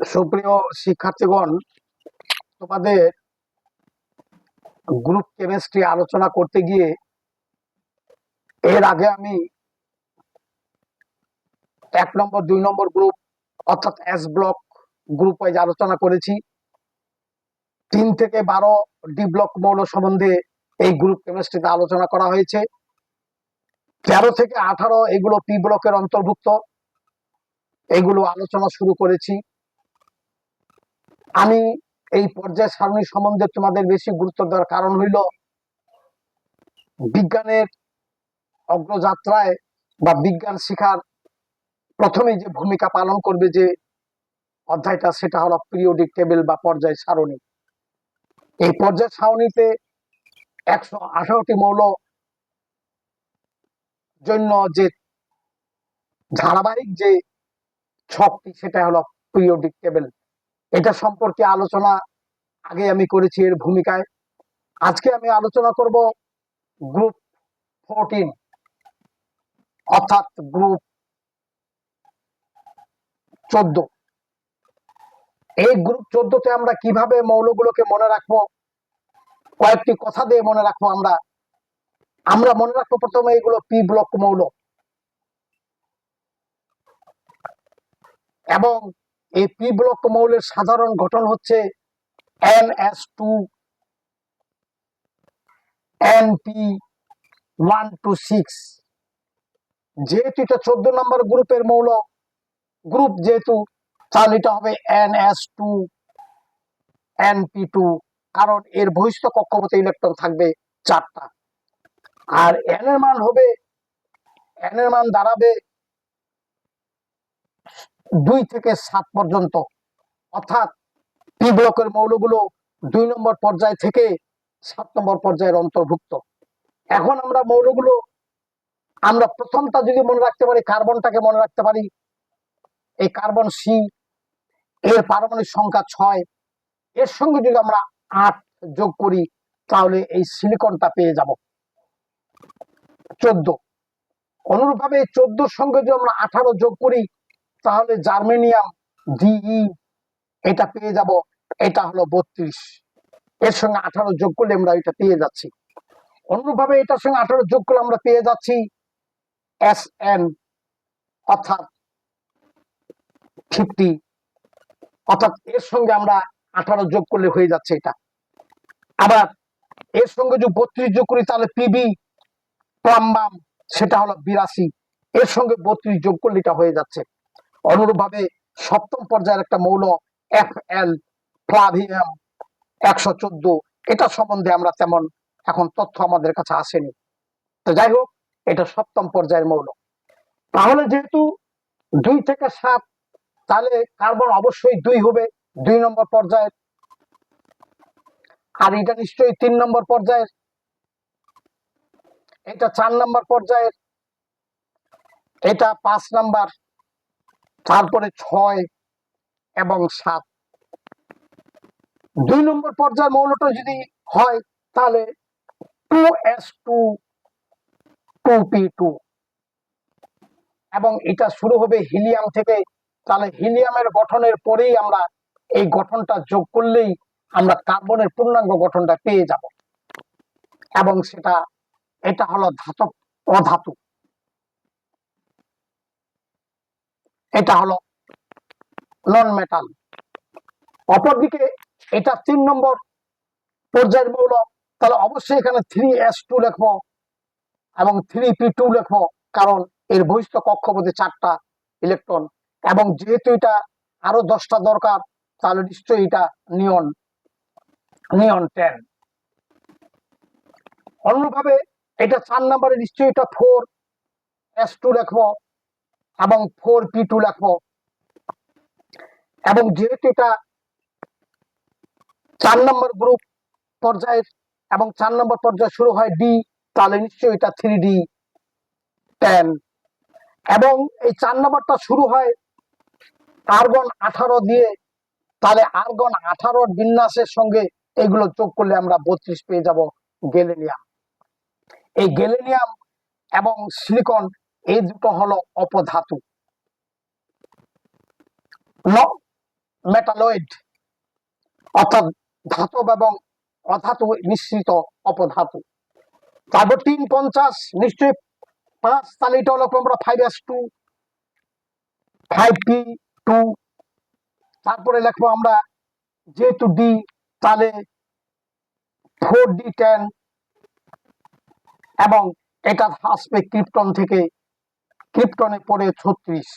সুপ্রিয় শিক্ষার্থীগণ, তোমাদের group chemistry আলোচনা করতে গিয়ে এর আগে আমি এক নম্বর, দুই নম্বর গ্রুপ অর্থাৎ এস ব্লক গ্রুপ ওয়াইজ আলোচনা করেছি। তিন থেকে বারো ডি ব্লক মৌল সম্বন্ধে এই গ্রুপ কেমিস্ট্রিতে আলোচনা করা হয়েছে। তেরো থেকে আঠারো এগুলো পি ব্লকের অন্তর্ভুক্ত। এগুলো আলোচনা শুরু করেছি। আমি এই পর্যায় সারণী সম্বন্ধে তোমাদের বেশি গুরুত্ব দেওয়ার কারণ হইল বিজ্ঞানের অগ্রযাত্রায় বা বিজ্ঞান শিখার প্রথমে যে ভূমিকা পালন করবে যে অধ্যায়টা, সেটা হলো পিরিয়ডিক টেবিল বা পর্যায় সারণী। এই পর্যায় সারণীতে একশো আঠারোটি মৌল জন্য যে ধারাবাহিক যে ছকটি, সেটা হলো পিরিয়ডিক টেবিল এটা সম্পর্কে আলোচনা আগে আমি করেছি এর ভূমিকায়। আজকে আমি আলোচনা করব গ্রুপ ফোরটিন অর্থাৎ গ্রুপ চোদ্দ। এই গ্রুপ চোদ্দতে আমরা কীভাবে মৌলগুলোকে মনে রাখব, কয়েকটি কথা দিয়ে মনে রাখব আমরা। আমরা মনে রাখব প্রথমে এগুলো পি ব্লক মৌল। এবং এই পি ব্লক মৌলের সাধারণ গঠন হচ্ছে n s two, n p one two six. যেহেতু এটা চোদ্দ নম্বর গ্রুপের মৌল, গ্রুপ যেহেতু, তাহলে এটা হবে n s two, n p two, কারণ এর বহিষ্ঠ কক্ষপথে ইলেকট্রন থাকবে চারটা। আর এন এর মান হবে, এন এর মান দাঁড়াবে দুই থেকে সাত পর্যন্ত। অর্থাৎ পি ব্লকের মৌলগুলো দুই নম্বর পর্যায় থেকে সাত নম্বর পর্যায়ের অন্তর্ভুক্ত। এখন আমরা মৌলগুলো, আমরা প্রথমটা যদি মনে রাখতে পারি, কার্বনটাকে মনে রাখতে পারি, এই কার্বন সি, এর পারমাণবিক সংখ্যা ছয়, এর সঙ্গে যদি আমরা আট যোগ করি, তাহলে এই সিলিকনটা পেয়ে যাব। চোদ্দ। অনুরূপভাবে চোদ্দোর সঙ্গে যদি আমরা আঠারো যোগ করি তাহলে জার্মেনিয়াম, ডিই, এটা পেয়ে যাব, এটা হলো বত্রিশ। এর সঙ্গে আঠারো যোগ করলে আমরা এটা পেয়ে যাচ্ছি। অনুরূপভাবে এটার সঙ্গে আঠারো যোগ করলে আমরা পেয়ে যাচ্ছি এস এন, অর্থাৎ ফিফটি। অর্থাৎ এর সঙ্গে আমরা আঠারো যোগ করলে হয়ে যাচ্ছে এটা। আবার এর সঙ্গে যদি বত্রিশ যোগ করি তাহলে পিবি, প্লাম্বাম, সেটা হলো বিরাশি। এর সঙ্গে বত্রিশ যোগ করলে এটা হয়ে যাচ্ছে। অনুরূপভাবে সপ্তম পর্যায়ের একটা মৌল এফ এল ফ্লাভিয়াম একশো চোদ্দ। এটা সম্বন্ধে আমরা তেমন এখন তথ্য আমাদের কাছে আসেনি। তো যাই হোক, এটা সপ্তম পর্যায়ের মৌল। তাহলে যেহেতু দুই থেকে সাত, তাহলে কার্বন অবশ্যই দুই হবে, দুই নম্বর পর্যায়ের। আর এটা নিশ্চয়ই তিন নম্বর পর্যায়ের। এটা চার নম্বর পর্যায়ের। এটা পাঁচ নাম্বার। তারপরে ছয় এবং সাত। দুই নম্বর পর্যায়ের মৌলটা যদি হয়, তাহলে two s two two p two. এবং এটা শুরু হবে হিলিয়াম থেকে। তাহলে হিলিয়ামের গঠনের পরেই আমরা এই গঠনটা যোগ করলেই আমরা কার্বনের পূর্ণাঙ্গ গঠনটা পেয়ে যাব। এবং সেটা, এটা হলো ধাতব অধাতু। এটা হলো নন মেটাল অপরদিকে এটা তিন নম্বর পর্যায়ের মৌল। তাহলে অবশ্যই এখানে থ্রি এস টু লিখব এবং থ্রি পি টু লিখব, কারণ এর বহিষ্ঠ কক্ষপথে চারটা ইলেকট্রন এবং যেহেতু এটা আরও দশটা দরকার, তাহলে নিশ্চয়ই এটা নিয়ন নিয়ন টেন অন্যভাবে এটা চার নম্বরে নিশ্চয়ই এটা ফোর এস টু লিখব। এবং ফোর পি টু লিখব এবং যেহেতু এটা চার নম্বর গ্রুপ পর্যায়ের এবং চার নম্বর পর্যায়ে শুরু হয় ডি তাহলে নিশ্চয়ই এটা থ্রি ডি টেন এবং এই চার নম্বরটা শুরু হয় আর্গন আঠারো দিয়ে, তাহলে আর্গন আঠারোর বিন্যাসের সঙ্গে এগুলো যোগ করলে আমরা বত্রিশ পেয়ে যাব গেলেনিয়াম। এই গেলেনিয়াম এবং সিলিকন এই দুটো হলো অপধাতু। মেটালয়েড, অর্থাৎ ধাতব এবং অধাতু মিশ্রিত অপধাতু। তারপর তিন পঞ্চাশ, নিশ্চয়ই পাঁচ, তাহলে এটা হলো আমরা five s two five p two তারপরে লিখব আমরা যেহেতু ডি তাহলে ফোর ডি টেন এবং এটা আসবে ক্রিপ্টন থেকে ক্রিপ্টনে পড়ে ছত্রিশ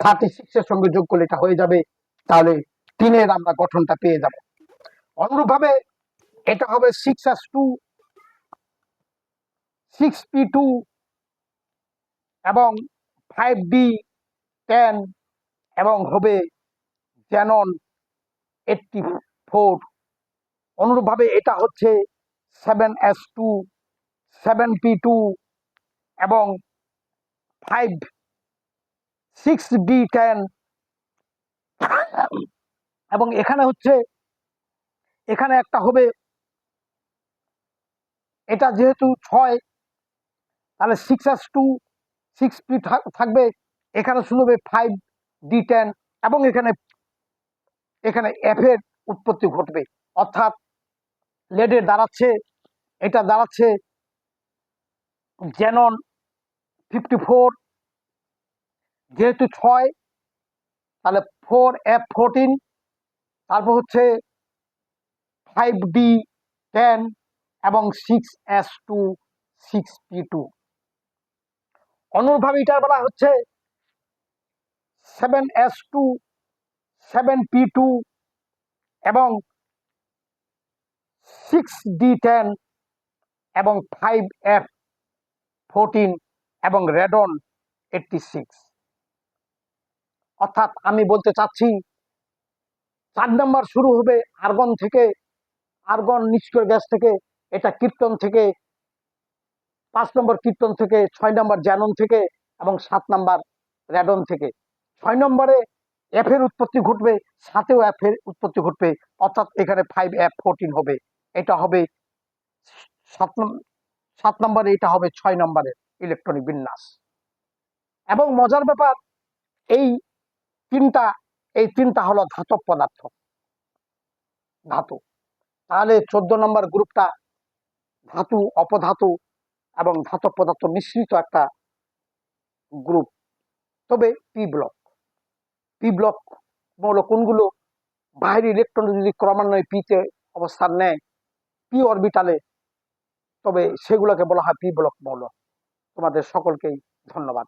থার্টি সিক্স এর সঙ্গে যোগ করলে এটা হয়ে যাবে, তাহলে তিনের আমরা গঠনটা পেয়ে যাব। অনুরূপভাবে এটা হবে six s two six p two এবং ফাইভ ডি টেন এবং হবে জ্যানন এইটটি ফোর অনুরূপভাবে এটা হচ্ছে seven s two seven p two এবং ফাইভ সিক্স ডি টেন এবং এখানে হচ্ছে, এখানে একটা হবে। এটা যেহেতু ছয়, তাহলে six s two six p থাকবে। এখানে শুরু হবে ফাইভ ডি টেন এবং এখানে এখানে এফ এর উৎপত্তি ঘটবে। অর্থাৎ লেডের দাঁড়াচ্ছে, এটা দাঁড়াচ্ছে জেনন ফিফটি ফোর যেহেতু ছয়, তাহলে ফোর এফ ফোরটিন তারপর হচ্ছে ফাইভ ডি টেন এবং six S two six P two অনুরূপভাবে এটার বেলা হচ্ছে seven S two seven P two এবং সিক্স ডি টেন এবং ফাইভ এফ ফোরটিন এবং রেডন এইটটি সিক্স অর্থাৎ আমি বলতে চাচ্ছি, চার নাম্বার শুরু হবে আর্গন থেকে আর্গন নিষ্ক্রিয় গ্যাস থেকে, এটা কীর্তন থেকে, পাঁচ নম্বর কীর্তন থেকে, ছয় নম্বর জ্যানন থেকে এবং সাত নাম্বার র্যাডন থেকে। ছয় নম্বরে এফ এর উৎপত্তি ঘটবে, সাতেও এফ এর উৎপত্তি ঘটবে, অর্থাৎ এখানে ফাইভ এফ ফোরটিন হবে। এটা হবে সাত সাত নম্বরে এটা হবে ছয় নম্বরের ইলেকট্রনিক বিন্যাস। এবং মজার ব্যাপার, এই তিনটা এই তিনটা হলো ধাতব পদার্থ। ধাতু। তাহলে চোদ্দ নম্বর গ্রুপটা ধাতু, অপধাতু এবং ধাতব পদার্থ মিশ্রিত একটা গ্রুপ। তবে পি ব্লক। পি ব্লক মৌল কোনগুলো? বাইরে ইলেকট্রন যদি ক্রমান্বয়ে পিতে অবস্থান নেয়, পি অরবিটালে, তবে সেগুলোকে বলা হয় পি ব্লক মৌল। তোমাদের সকলকেই ধন্যবাদ।